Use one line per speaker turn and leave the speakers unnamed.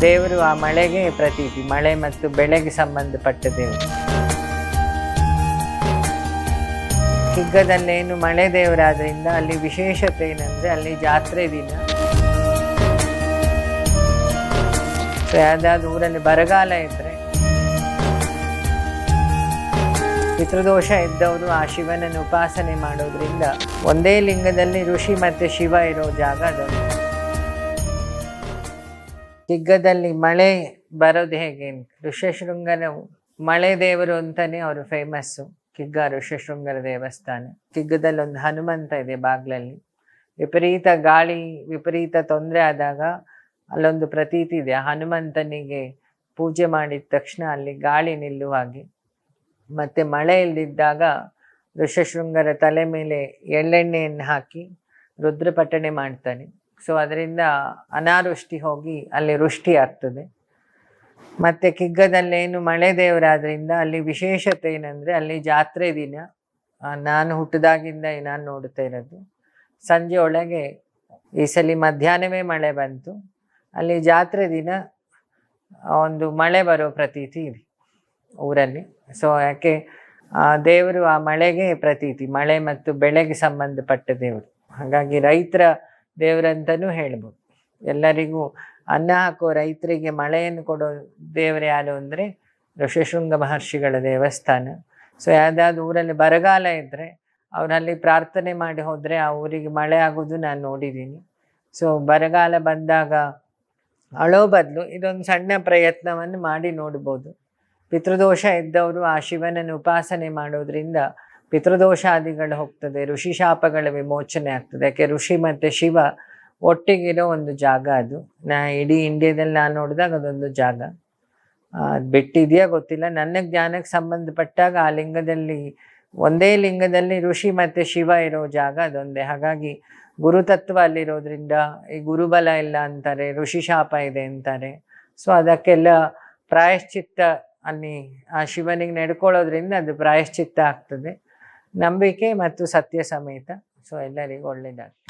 ದೇವರು ಆ ಮಳೆಗೆ ಪ್ರತೀತಿ, ಮಳೆ ಮತ್ತು ಬೆಳೆಗೆ ಸಂಬಂಧಪಟ್ಟ ದೇವರು. ಕಿಗ್ಗದಲ್ಲೇನು ಮಳೆ ದೇವರಾದ್ರಿಂದ ಅಲ್ಲಿ ವಿಶೇಷತೆ ಏನಂದ್ರೆ ಅಲ್ಲಿ ಜಾತ್ರೆ ದಿನ. ಸೊ ಯಾವ್ದಾದ್ರು ಊರಲ್ಲಿ ಬರಗಾಲ ಇದ್ರೆ ಪಿತೃದೋಷ ಇದ್ದವರು ಆ ಶಿವನನ್ನು ಉಪಾಸನೆ ಮಾಡೋದ್ರಿಂದ ಒಂದೇ ಲಿಂಗದಲ್ಲಿ ಋಷಿ ಮತ್ತೆ ಶಿವ ಇರೋ ಜಾಗ ಅದೊಂದು ಕಿಗ್ಗದಲ್ಲಿ ಮಳೆ ಬರೋದು ಹೇಗೆ? ಋಷ್ಯಶೃಂಗನ ಮಳೆ ದೇವರು ಅಂತಾನೆ ಅವರು ಫೇಮಸ್ಸು ಕಿಗ್ಗ ಋಷ್ಯಶೃಂಗರ ದೇವಸ್ಥಾನ. ಕಿಗ್ಗದಲ್ಲಿ ಒಂದು ಹನುಮಂತ ಇದೆ ಬಾಗ್ಲಲ್ಲಿ. ವಿಪರೀತ ಗಾಳಿ, ವಿಪರೀತ ತೊಂದರೆ ಆದಾಗ ಅಲ್ಲೊಂದು ಪ್ರತೀತಿ ಇದೆ. ಹನುಮಂತನಿಗೆ ಪೂಜೆ ಮಾಡಿದ ತಕ್ಷಣ ಅಲ್ಲಿ ಗಾಳಿ ನಿಲ್ಲುವ ಹಾಗೆ. ಮತ್ತೆ ಮಳೆ ಇಲ್ದಿದ್ದಾಗ ಋಷಶೃಂಗರ ತಲೆ ಮೇಲೆ ಎಳ್ಳೆಣ್ಣೆಯನ್ನು ಹಾಕಿ ರುದ್ರಪಟ್ಟಣೆ ಮಾಡ್ತಾನೆ. ಸೊ ಅದರಿಂದ ಅನಾವೃಷ್ಟಿ ಹೋಗಿ ಅಲ್ಲಿ ವೃಷ್ಟಿ ಆಗ್ತದೆ. ಮತ್ತೆ ಕಿಗ್ಗದಲ್ಲೇನು ಮಳೆ ದೇವರಾದ್ರಿಂದ ಅಲ್ಲಿ ವಿಶೇಷತೆ ಏನಂದ್ರೆ ಅಲ್ಲಿ ಜಾತ್ರೆ ದಿನ ನಾನು ಹುಟ್ಟಿದಾಗಿಂದ ನಾನು ನೋಡ್ತಾ ಇರೋದು. ಸಂಜೆ ಒಳಗೆ ಈ ಸಲ ಮಧ್ಯಾಹ್ನವೇ ಮಳೆ ಬಂತು. ಅಲ್ಲಿ ಜಾತ್ರೆ ದಿನ ಒಂದು ಮಳೆ ಬರೋ ಪ್ರತೀತಿ ಇದೆ ಊರಲ್ಲಿ. ಸೊ ಯಾಕೆ ದೇವರು ಆ ಮಳೆಗೆ ಪ್ರತೀತಿ, ಮಳೆ ಮತ್ತು ಬೆಳೆಗೆ ಸಂಬಂಧಪಟ್ಟ ದೇವರು. ಹಾಗಾಗಿ ರೈತರ ದೇವರಂತನೂ ಹೇಳ್ಬೋದು. ಎಲ್ಲರಿಗೂ ಅನ್ನ ಹಾಕೋ ರೈತರಿಗೆ ಮಳೆಯನ್ನು ಕೊಡೋ ದೇವರು ಯಾರು ಅಂದರೆ ಋಷಶೃಂಗ ಮಹರ್ಷಿಗಳ ದೇವಸ್ಥಾನ. ಸೊ ಯಾವುದಾದ್ರು ಊರಲ್ಲಿ ಬರಗಾಲ ಇದ್ದರೆ ಅವರಲ್ಲಿ ಪ್ರಾರ್ಥನೆ ಮಾಡಿ ಹೋದರೆ ಆ ಊರಿಗೆ ಮಳೆ ಆಗೋದು ನಾನು ನೋಡಿದ್ದೀನಿ. ಸೊ ಬರಗಾಲ ಬಂದಾಗ ಅಳೋ ಬದಲು ಇದೊಂದು ಸಣ್ಣ ಪ್ರಯತ್ನವನ್ನು ಮಾಡಿ ನೋಡ್ಬೋದು. ಪಿತೃದೋಷ ಇದ್ದವರು ಆ ಶಿವನನ್ನು ಉಪಾಸನೆ ಮಾಡೋದ್ರಿಂದ ಪಿತೃದೋಷಾದಿಗಳು ಹೋಗ್ತದೆ, ಋಷಿ ಶಾಪಗಳ ವಿಮೋಚನೆ ಆಗ್ತದೆ. ಯಾಕೆ ಋಷಿ ಮತ್ತು ಶಿವ ಒಟ್ಟಿಗಿರೋ ಒಂದು ಜಾಗ ಅದು. ನಾ ಇಡೀ ಇಂಡಿಯಾದಲ್ಲಿ ನಾನು ನೋಡಿದಾಗ ಅದೊಂದು ಜಾಗ. ಅದು ಬಿಟ್ಟಿದೆಯಾ ಗೊತ್ತಿಲ್ಲ. ನನ್ನ ಜ್ಞಾನಕ್ಕೆ ಸಂಬಂಧಪಟ್ಟಾಗ ಆ ಲಿಂಗದಲ್ಲಿ, ಒಂದೇ ಲಿಂಗದಲ್ಲಿ ಋಷಿ ಮತ್ತು ಶಿವ ಇರೋ ಜಾಗ ಅದೊಂದೇ. ಹಾಗಾಗಿ ಗುರುತತ್ವ ಅಲ್ಲಿರೋದ್ರಿಂದ ಈ ಗುರುಬಲ ಇಲ್ಲ ಅಂತಾರೆ, ಋಷಿ ಶಾಪ ಇದೆ ಅಂತಾರೆ. ಸೊ ಅದಕ್ಕೆಲ್ಲ ಪ್ರಾಯಶ್ಚಿತ್ತ ಅಲ್ಲಿ ಆ ಶಿವನಿಗೆ ನಡ್ಕೊಳ್ಳೋದ್ರಿಂದ ಅದು ಪ್ರಾಯಶ್ಚಿತ್ತ ಆಗ್ತದೆ. ನಂಬಿಕೆ ಮತ್ತು ಸತ್ಯ ಸಮೇತ. ಸೊ ಎಲ್ಲರಿಗೂ ಒಳ್ಳೆಯದಾಗ್ತದೆ